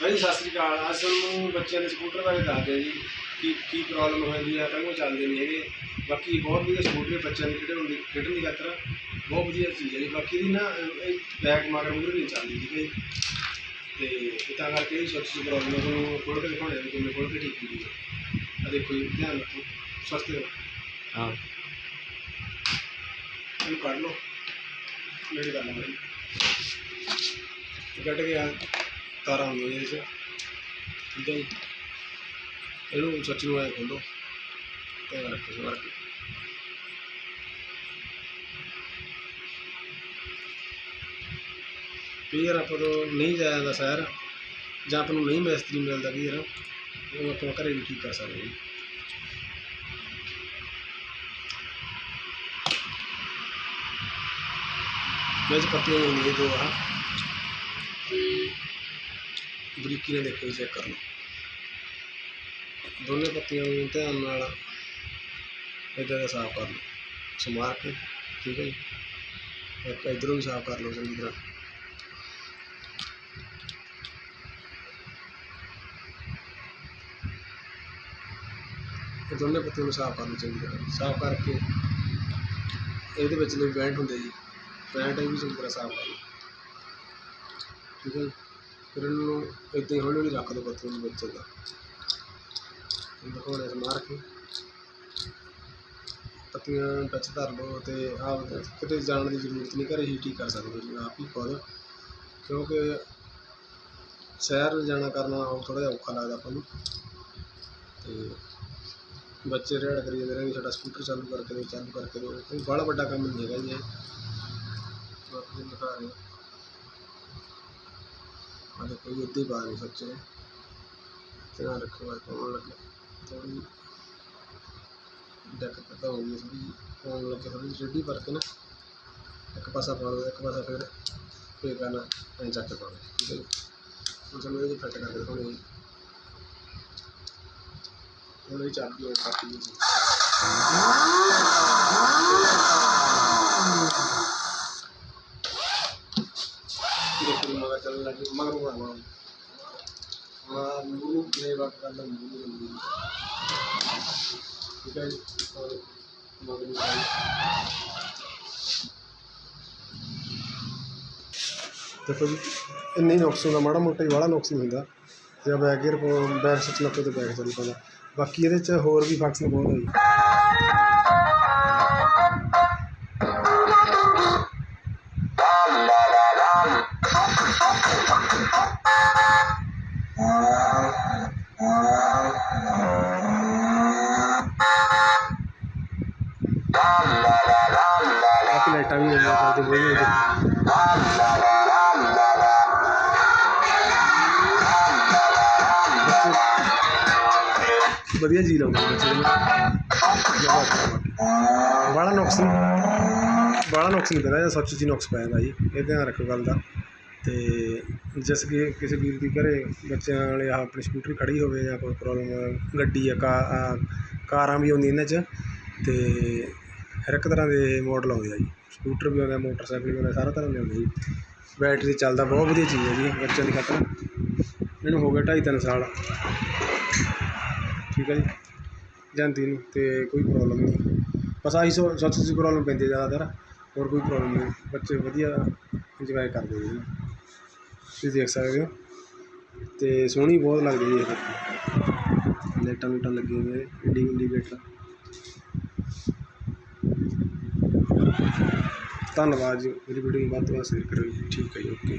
ਭਾਈ ਸਤਿ ਸ੍ਰੀ ਅਕਾਲ। ਅੱਜ ਤੁਹਾਨੂੰ ਬੱਚਿਆਂ ਦੇ ਸਕੂਟਰ ਬਾਰੇ ਦੱਸਦੇ ਹਾਂ ਜੀ ਕੀ ਕੀ ਪ੍ਰੋਬਲਮ ਹੋ ਜਾਂਦੀ ਆ ਤਾਂ ਚੱਲਦੇ ਨਹੀਂ ਹੈਗੇ। ਬਾਕੀ ਬਹੁਤ ਵਧੀਆ ਸਕੂਟਰ ਬੱਚਿਆਂ ਦੀ ਖੇਡਣ ਦੀ ਖੇਡਣ ਦੀ ਖਾਤਰ। ਬਹੁਤ ਵਧੀਆ ਚੀਜ਼ ਹੈ ਜੀ। ਬਾਕੀ ਦੀ ਨਾ ਇਹ ਬੈਕ ਮਗਰ ਮੁਗਰ ਨਹੀਂ ਚੱਲਦੀ ਠੀਕ ਹੈ ਜੀ ਤੇ ਇਹ ਤਾਂ ਕਰਕੇ ਇਹ ਸੋਚੀ ਪ੍ਰੋਬਲਮ ਹੈ ਤੁਹਾਨੂੰ ਖੋਲ ਕੇ ਦਿਖਾਉਣੇ ਵੀ ਕਿਵੇਂ ਖੋਲ ਕੇ ਠੀਕ ਹੁੰਦੀ ਹੈ। ਆ ਦੇਖੋ ਜੀ ਧਿਆਨ ਰੱਖੋ ਸਸਤੇ ਹਾਂ। ਇਹਨੂੰ ਕੱਢ ਲਓ। ਮੇਰੀ ਗੱਲ ਹੈ ਕੱਢ ਗਿਆ ਤਾਰਾਂ ਹੁੰਦੀਆਂ ਇਹਦੇ 'ਚ ਠੀਕ ਹੈ ਜੀ। ਇਹਨੂੰ ਸੱਚ ਨੂੰ ਐ ਖੋਲੋ ਤੇ ਰੱਖੋ ਸਵਾਰ ਕੇ ਕਈ ਆਪਾਂ ਤੋਂ, ਨਹੀਂ ਜਾਇਆ ਜਾਂਦਾ ਸ਼ਹਿਰ। ਜਾਂ ਆਪਾਂ ਨੂੰ ਨਹੀਂ ਮਿਸਤਰੀ ਮਿਲਦਾ ਕਈ ਉਹ ਆਪਾਂ ਘਰੇ ਵੀ ਠੀਕ ਕਰ ਸਕਦੇ ਹਾਂ। ਵਿੱਚ ਪੱਤੀਆਂ ਹੁੰਦੀਆਂ ਦੋ ਆ ਬਰੀਕੀ ਨਾਲ ਦੇਖੋ ਚੈੱਕ ਕਰ ਲਓ ਦੋਨੇ ਪੱਤੀਆਂ ਨੂੰ ਧਿਆਨ ਨਾਲ ਇੱਦਾਂ ਦਾ ਸਾਫ਼ ਕਰ ਲਓ। ਸਮਾਰ ਕੇ ਠੀਕ ਹੈ ਜੀ। ਇੱਕ ਇਧਰੋਂ ਵੀ ਸਾਫ਼ ਕਰ ਲਓ ਚੰਗੀ ਤਰ੍ਹਾਂ। ਇਹ ਦੋਨੇ ਪੱਤੀਆਂ ਨੂੰ ਸਾਫ਼ ਕਰ ਲਓ ਚੰਗੀ ਤਰ੍ਹਾਂ। ਸਾਫ਼ ਕਰਕੇ ਇਹਦੇ ਵਿੱਚ ਲਈ ਬੈਂਡ ਹੁੰਦੇ ਜੀ ਬੈਂਟ ਇਹ ਵੀ ਚੰਗੀ ਤਰ੍ਹਾਂ ਸਾਫ਼ ਕਰ ਲਓ। ਠੀਕ ਹੈ ਫਿਰ ਇਹਨੂੰ ਇੱਦਾਂ ਹੀ ਹੌਲੀ ਹੌਲੀ ਰੱਖ ਦਿਓ ਪੱਤੀਆਂ ਨੂੰ ਵਿੱਚ ਦਾ। ਦਿਖਾਉਣੇ ਸਮਾਰ ਕੇ। ਪੱਤੀਆਂ ਟੱਚ ਧਰ ਲਓ ਤੇ ਆਪ ਕਿਤੇ ਜਾਣ ਦੀ ਜ਼ਰੂਰਤ ਨਹੀਂ, ਘਰੇ ਹੀ ਠੀਕ ਕਰ ਸਕਦੇ ਹੋ ਜੀ ਆਪ ਹੀ ਖੁਦ। ਕਿਉਂਕਿ ਸ਼ਹਿਰ ਜਾਣਾ ਕਰਨਾ ਉਹ ਥੋੜ੍ਹਾ ਜਿਹਾ ਔਖਾ ਲੱਗਦਾ ਆਪਾਂ ਨੂੰ। ਤੇ ਬੱਚੇ ਰੇੜ ਕਰੀ ਜਾਂਦੇ ਨੇ ਸਾਡਾ ਸਕੂਟਰ ਚਾਲੂ ਕਰਕੇ ਦਿਓ, ਚਾਲੂ ਕਰਕੇ ਦਿਓ। ਕੋਈ ਬੜਾ ਵੱਡਾ ਕੰਮ ਨਹੀਂ ਹੈਗਾ ਜੀ ਇਹ। ਬਾਕੀ ਦਿਖਾ ਰਹੇ। ਆ ਦੇਖੋ ਜੀ ਇੱਦਾਂ ਪਾ ਰਹੇ ਸੱਚੇ। ਧਿਆਨ ਰੱਖੋ ਇਹ ਪਾਉਣ ਲੱਗੇ। ਥੋੜੀ ਡੱਕ ਪਤਾ ਹੋ ਗਈ ਥੋੜੀ ਪਾਉਣ ਲੱਗੇ ਥੋੜੀ ਰੇਡੀ ਕਰਕੇ ਨਾ, ਇੱਕ ਪਾਸਾ ਪਾ ਲਓ ਇੱਕ ਪਾਸਾ ਫਿਰ ਫੇਰ ਕਰਨਾ ਐਂ ਚੱਕ ਕੇ ਪਾ ਠੀਕ ਹੈ ਜੀ। ਹੁਣ ਸਾਨੂੰ ਇਹਦੇ ਫਿੱਟ ਕਰਕੇ ਦਿਖਾਉਣੀ ਹੁਣ ਇਹ ਚਾਬੀ ਉਹ ਕਾਪੀ ਜੀ ਦੇਖੋ ਮਗਰ ਚੱਲਣ ਲੱਗੀ ਮਗਰ ਉਹ ਆਵਾ ਹਾਂ ਮੂਰੂ ਵਕ ਕਰਦਾ ਮੂਰੂ ਹੁੰਦੀ ਠੀਕ ਹੈ ਜੀ ਔਰ ਦੇਖੋ ਜੀ, ਇੰਨੀ ਨੁਕਸ ਹੁੰਦਾ, ਮਾੜਾ ਮੋਟਾ ਹੀ ਵਾਲਾ ਨੁਕਸ ਨਹੀਂ ਹੁੰਦਾ। ਜੇ ਬੈਕ ਗੇਅਰ ਬੈਕ ਸੱਚ ਲੱਪੇ ਤੇ ਬੈਕ ਚੱਲ ਪੈਂਦਾ। ਬਾਕੀ ਇਹਦੇ ਚ ਹੋਰ ਵੀ ਫੰਕਸ਼ਨ ਬਹੁਤ ਹੈ ਜੀ। ਵਧੀਆ ਬੱਚੇ ਵਧੀਆ ਜੀ ਲਾਉਂਦੇ ਬੱਚੇ ਨੂੰ ਬੜਾ ਨੁਕਸ ਬੜਾ ਨੁਕਸ ਨਹੀਂ ਪੈਂਦਾ ਜਾਂ ਸੱਚ ਜੀ ਨੁਕਸ ਪੈ ਜਾਂਦਾ ਜੀ, ਇਹ ਧਿਆਨ ਰੱਖੋ ਗੱਲ ਦਾ। ਤੇ ਜਿਸ ਕਿ ਕਿਸੇ ਵੀਰ ਦੀ ਘਰੇ ਬੱਚਿਆਂ ਵਾਲੇ ਆਹ ਆਪਣੀ ਸਕੂਟਰੀ ਖੜੀ ਹੋਵੇ ਜਾਂ ਕੋਈ ਪ੍ਰੋਬਲਮ ਗੱਡੀ ਆ ਕਾ ਕਾਰਾਂ ਵੀ ਆਉਂਦੀਆਂ ਇਹਨਾਂ 'ਚ, ਤੇ ਹਰ ਇੱਕ ਤਰ੍ਹਾਂ ਦੇ ਮਾਡਲ ਆਉਂਦੇ ਆ ਜੀ। ਸਕੂਟਰ ਵੀ ਆਉਂਦਾ ਮੋਟਰਸਾਈਕਲ ਵੀ ਆਉਂਦਾ ਸਾਰਾ ਤਰ੍ਹਾਂ ਦੇ ਆਉਂਦੇ ਜੀ। ਬੈਟਰੀ ਚੱਲਦਾ ਬਹੁਤ ਵਧੀਆ ਚੀਜ਼ ਹੈ ਜੀ, ਬੱਚਿਆਂ ਦੀ ਖਾਤਰ। ਇਹਨੂੰ ਹੋ ਗਿਆ ਢਾਈ ਤਿੰਨ ਸਾਲ। ਠੀਕ ਹੈ ਜੀ। ਜਾਂਦੀ ਨੂੰ ਅਤੇ ਕੋਈ ਪ੍ਰੋਬਲਮ ਨਹੀਂ। ਬਸ ਆਹੀ ਸੋ ਸੱਚ ਦੀ ਪ੍ਰੋਬਲਮ ਪੈਂਦੀ ਹੈ ਜ਼ਿਆਦਾਤਰ। ਹੋਰ ਕੋਈ ਪ੍ਰੋਬਲਮ ਨਹੀਂ। ਬੱਚੇ ਵਧੀਆ ਇੰਜੋਏ ਕਰਦੇ ਜੀ। ਤੁਸੀਂ ਦੇਖ ਸਕਦੇ ਹੋ। ਅਤੇ ਸੋਹਣੀ ਬਹੁਤ ਲੱਗਦੀ ਹੈ ਇਹ ਲਾਈਟਾਂ ਲੂਟਾਂ ਲੱਗੀਆਂ ਹੋਈਆਂ ਇੰਡੀ ਇੰਡੀਕੇਟਰ ਧੰਨਵਾਦ ਜੀ। ਮੇਰੀ ਵੀਡੀਓ ਨੂੰ ਵੱਧ ਤੋਂ ਵੱਧ ਸ਼ੇਅਰ ਕਰੋ ਜੀ। ਠੀਕ ਹੈ ਜੀ ਓਕੇ